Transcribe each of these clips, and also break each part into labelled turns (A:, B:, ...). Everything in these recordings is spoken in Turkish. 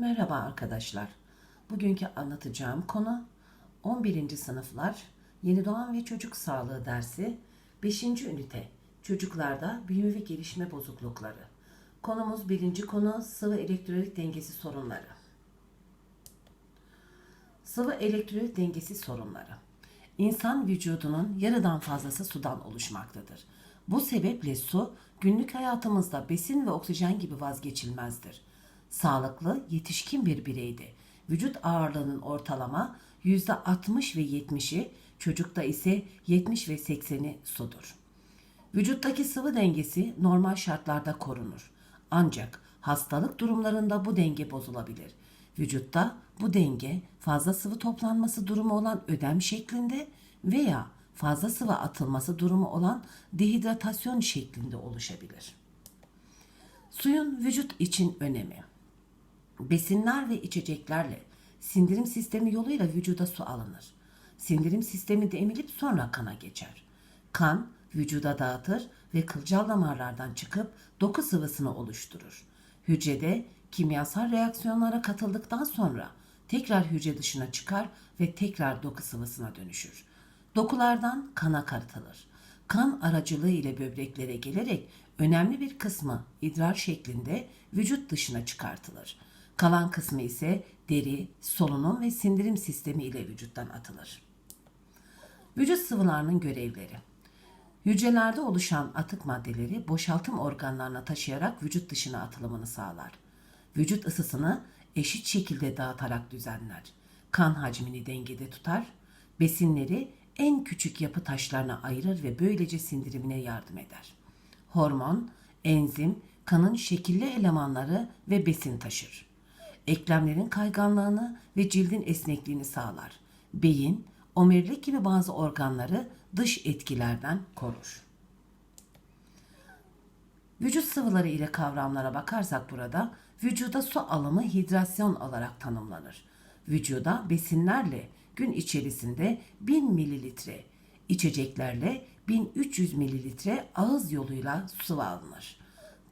A: Merhaba arkadaşlar. Bugünkü anlatacağım konu 11. sınıflar Yeni Doğan ve Çocuk Sağlığı dersi 5. ünite Çocuklarda büyüme ve gelişme bozuklukları. Konumuz birinci konu sıvı elektrolit dengesi sorunları. Sıvı elektrolit dengesi sorunları. İnsan vücudunun yarıdan fazlası sudan oluşmaktadır. Bu sebeple su günlük hayatımızda besin ve oksijen gibi vazgeçilmezdir. Sağlıklı, yetişkin bir bireyde vücut ağırlığının ortalama %60 ve 70'i, çocukta ise 70 ve 80'i sudur. Vücuttaki sıvı dengesi normal şartlarda korunur. Ancak hastalık durumlarında bu denge bozulabilir. Vücutta bu denge fazla sıvı toplanması durumu olan ödem şeklinde veya fazla sıvı atılması durumu olan dehidratasyon şeklinde oluşabilir. Suyun vücut için önemi. Besinler ve içeceklerle sindirim sistemi yoluyla vücuda su alınır. Sindirim sistemi de emilip sonra kana geçer. Kan vücuda dağıtır ve kılcal damarlardan çıkıp doku sıvısını oluşturur. Hücrede kimyasal reaksiyonlara katıldıktan sonra tekrar hücre dışına çıkar ve tekrar doku sıvısına dönüşür. Dokulardan kana karıtılır. Kan aracılığı ile böbreklere gelerek önemli bir kısmı idrar şeklinde vücut dışına çıkartılır. Kalan kısmı ise deri, solunum ve sindirim sistemi ile vücuttan atılır. Vücut sıvılarının görevleri. Hücrelerde oluşan atık maddeleri boşaltım organlarına taşıyarak vücut dışına atılımını sağlar. Vücut ısısını eşit şekilde dağıtarak düzenler. Kan hacmini dengede tutar. Besinleri en küçük yapı taşlarına ayırır ve böylece sindirimine yardım eder. Hormon, enzim, kanın şekilli elemanları ve besin taşır. Eklemlerin kayganlığını ve cildin esnekliğini sağlar. Beyin, omurilik gibi bazı organları dış etkilerden korur. Vücut sıvıları ile kavramlara bakarsak burada vücuda su alımı hidrasyon olarak tanımlanır. Vücuda besinlerle gün içerisinde 1000 mililitre, içeceklerle 1300 mililitre ağız yoluyla su alınır.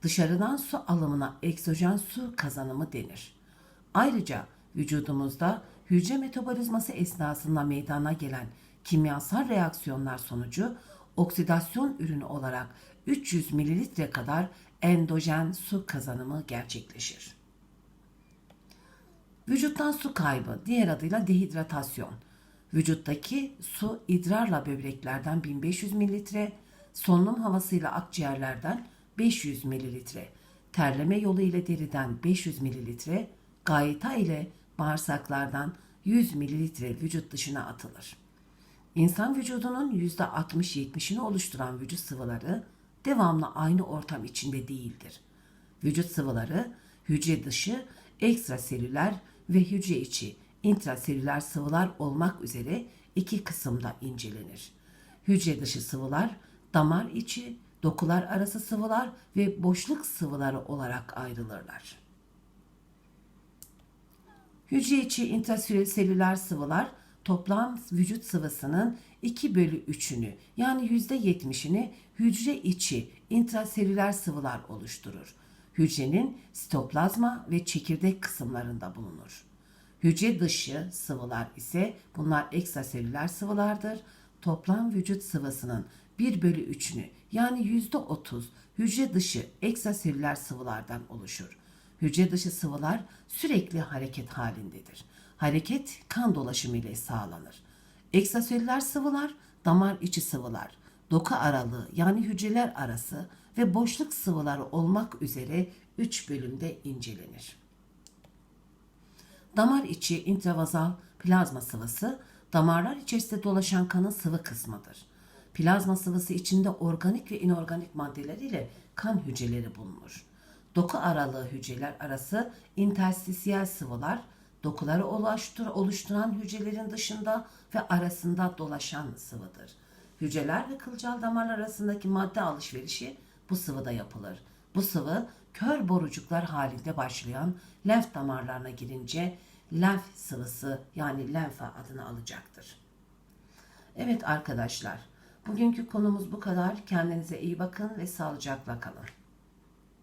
A: Dışarıdan su alımına eksojen su kazanımı denir. Ayrıca vücudumuzda hücre metabolizması esnasında meydana gelen kimyasal reaksiyonlar sonucu oksidasyon ürünü olarak 300 mililitre kadar endojen su kazanımı gerçekleşir. Vücuttan su kaybı, diğer adıyla dehidratasyon. Vücuttaki su idrarla böbreklerden 1500 mililitre, solunum havasıyla akciğerlerden 500 mililitre, terleme yolu ile deriden 500 mililitre, gayta ile bağırsaklardan 100 mililitre vücut dışına atılır. İnsan vücudunun %60-70'ini oluşturan vücut sıvıları devamlı aynı ortam içinde değildir. Vücut sıvıları hücre dışı, ekstraselüler ve hücre içi intraselüler sıvılar olmak üzere iki kısımda incelenir. Hücre dışı sıvılar, damar içi, dokular arası sıvılar ve boşluk sıvıları olarak ayrılırlar. Hücre içi intraselüler sıvılar toplam vücut sıvısının 2 bölü 3'ünü yani %70'ini hücre içi intraselüler sıvılar oluşturur. Hücrenin sitoplazma ve çekirdek kısımlarında bulunur. Hücre dışı sıvılar ise bunlar ekstraselüler sıvılardır. Toplam vücut sıvısının 1 bölü 3'ünü yani %30 hücre dışı ekstraselüler sıvılardan oluşur. Hücre dışı sıvılar sürekli hareket halindedir. Hareket kan dolaşımı ile sağlanır. Ekstraselüler sıvılar damar içi sıvılar, doku aralığı yani hücreler arası ve boşluk sıvıları olmak üzere 3 bölümde incelenir. Damar içi intravazal plazma sıvısı damarlar içerisinde dolaşan kanın sıvı kısmıdır. Plazma sıvısı içinde organik ve inorganik maddeler ile kan hücreleri bulunur. Doku aralığı hücreler arası interstisiyel sıvılar, dokuları oluşturan hücrelerin dışında ve arasında dolaşan sıvıdır. Hücreler ve kılcal damarlar arasındaki madde alışverişi bu sıvıda yapılır. Bu sıvı kör borucuklar halinde başlayan lenf damarlarına girince lenf sıvısı yani lenfa adını alacaktır. Evet arkadaşlar, bugünkü konumuz bu kadar. Kendinize iyi bakın ve sağlıcakla kalın.